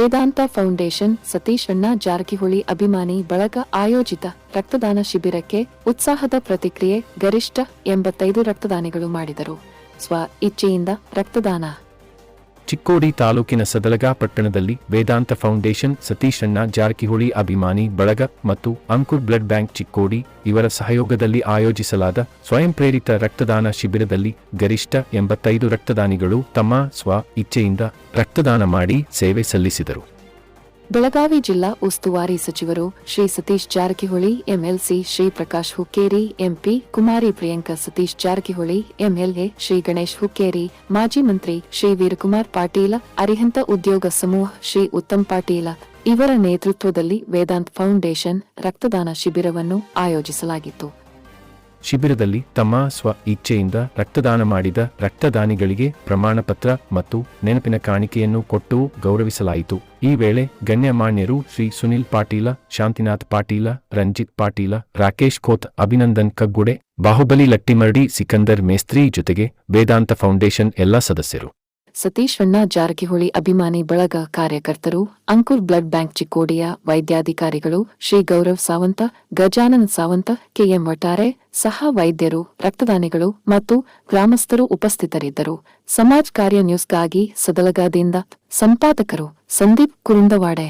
ವೇದಾಂತ foundation Satish ಅಣ್ಣ ಜಾರಕಿಹೊಳಿ ಅಭಿಮಾನಿ ಬಳಗ ಆಯೋಜಿತ ರಕ್ತದಾನ ಶಿಬಿರಕ್ಕೆ ಉತ್ಸಾಹದ ಪ್ರತಿಕ್ರಿಯೆ ಗರಿಷ್ಠ ಎಂಬತ್ತೈದು ರಕ್ತದಾನಿಗಳು ಮಾಡಿದರು. ಸ್ವ ಇಚ್ಛೆಯಿಂದ ರಕ್ತದಾನ. ಚಿಕ್ಕೋಡಿ ತಾಲೂಕಿನ ಸದಲಗಾ ಪಟ್ಟಣದಲ್ಲಿ ವೇದಾಂತ ಫೌಂಡೇಶನ್ ಸತೀಶಣ್ಣ ಜಾರಕಿಹೊಳಿ ಅಭಿಮಾನಿ ಬಳಗ ಮತ್ತು ಅಂಕುರ್ ಬ್ಲಡ್ ಬ್ಯಾಂಕ್ ಚಿಕ್ಕೋಡಿ ಇವರ ಸಹಯೋಗದಲ್ಲಿ ಆಯೋಜಿಸಲಾದ ಸ್ವಯಂ ಪ್ರೇರಿತ ರಕ್ತದಾನ ಶಿಬಿರದಲ್ಲಿ ಗರಿಷ್ಠ ಎಂಬತ್ತೈದು ರಕ್ತದಾನಿಗಳು ತಮ್ಮ ಸ್ವ ಇಚ್ಛೆಯಿಂದ ರಕ್ತದಾನ ಮಾಡಿ ಸೇವೆ ಸಲ್ಲಿಸಿದರು. ಬೆಳಗಾವಿ ಜಿಲ್ಲಾ ಉಸ್ತುವಾರಿ ಸಚಿವರು ಶ್ರೀ ಸತೀಶ್ ಜಾರಕಿಹೊಳಿ, ಎಂಎಲ್ಸಿ ಶ್ರೀ ಪ್ರಕಾಶ್ ಹುಕ್ಕೇರಿ, ಎಂಪಿ ಕುಮಾರಿ ಪ್ರಿಯಾಂಕಾ ಸತೀಶ್ ಜಾರಕಿಹೊಳಿ, ಎಂಎಲ್ಎ ಶ್ರೀ ಗಣೇಶ್ ಹುಕ್ಕೇರಿ, ಮಾಜಿ ಮಂತ್ರಿ ಶ್ರೀ ವೀರಕುಮಾರ್ ಪಾಟೀಲ, ಅರಿಹಂತ ಉದ್ಯೋಗ ಸಮೂಹ ಶ್ರೀ ಉತ್ತಮ್ ಪಾಟೀಲ ಇವರ ನೇತೃತ್ವದಲ್ಲಿ ವೇದಾಂತ್ ಫೌಂಡೇಶನ್ ರಕ್ತದಾನ ಶಿಬಿರವನ್ನು ಆಯೋಜಿಸಲಾಗಿತ್ತು. ಶಿಬಿರದಲ್ಲಿ ತಮ್ಮ ಸ್ವ ಇಚ್ಛೆಯಿಂದ ರಕ್ತದಾನ ಮಾಡಿದ ರಕ್ತದಾನಿಗಳಿಗೆ ಪ್ರಮಾಣ ಪತ್ರ ಮತ್ತು ನೆನಪಿನ ಕಾಣಿಕೆಯನ್ನು ಕೊಟ್ಟು ಗೌರವಿಸಲಾಯಿತು. ಈ ವೇಳೆ ಗಣ್ಯಮಾನ್ಯರು ಶ್ರೀ ಸುನಿಲ್ ಪಾಟೀಲ, ಶಾಂತಿನಾಥ್ ಪಾಟೀಲ, ರಂಜಿತ್ ಪಾಟೀಲ, ರಾಕೇಶ್ ಖೋತ್ ಅಭಿನಂದನ್ ಕಗ್ಗುಡೆ, ಬಾಹುಬಲಿ ಲಟ್ಟಿಮರಡಿ, ಸಿಕಂದರ್ ಮೇಸ್ತ್ರಿ ಜೊತೆಗೆ ವೇದಾಂತ ಫೌಂಡೇಶನ್ ಎಲ್ಲ ಸದಸ್ಯರು. ಸತೀಶ್ ಅಣ್ಣ ಜಾರಕಿಹೊಳಿ ಅಭಿಮಾನಿ ಬಳಗ ಕಾರ್ಯಕರ್ತರು, ಅಂಕುರ್ ಬ್ಲಡ್ ಬ್ಯಾಂಕ್ ಚಿಕ್ಕೋಡಿಯ ವೈದ್ಯಾಧಿಕಾರಿಗಳು ಶ್ರೀ ಗೌರವ್ ಸಾವಂತ, ಗಜಾನನ್ ಸಾವಂತ, ಕೆಎಂ ವಟಾರೆ ಸಹ ವೈದ್ಯರು, ರಕ್ತದಾನಿಗಳು ಮತ್ತು ಗ್ರಾಮಸ್ಥರು ಉಪಸ್ಥಿತರಿದ್ದರು. ಸಮಾಜ್ ಕಾರ್ಯ ನ್ಯೂಸ್ಗಾಗಿ ಸದಲಗಾದಿಂದ ಸಂಪಾದಕರು ಸಂದೀಪ್ ಕುರುಂದವಾಡೆ.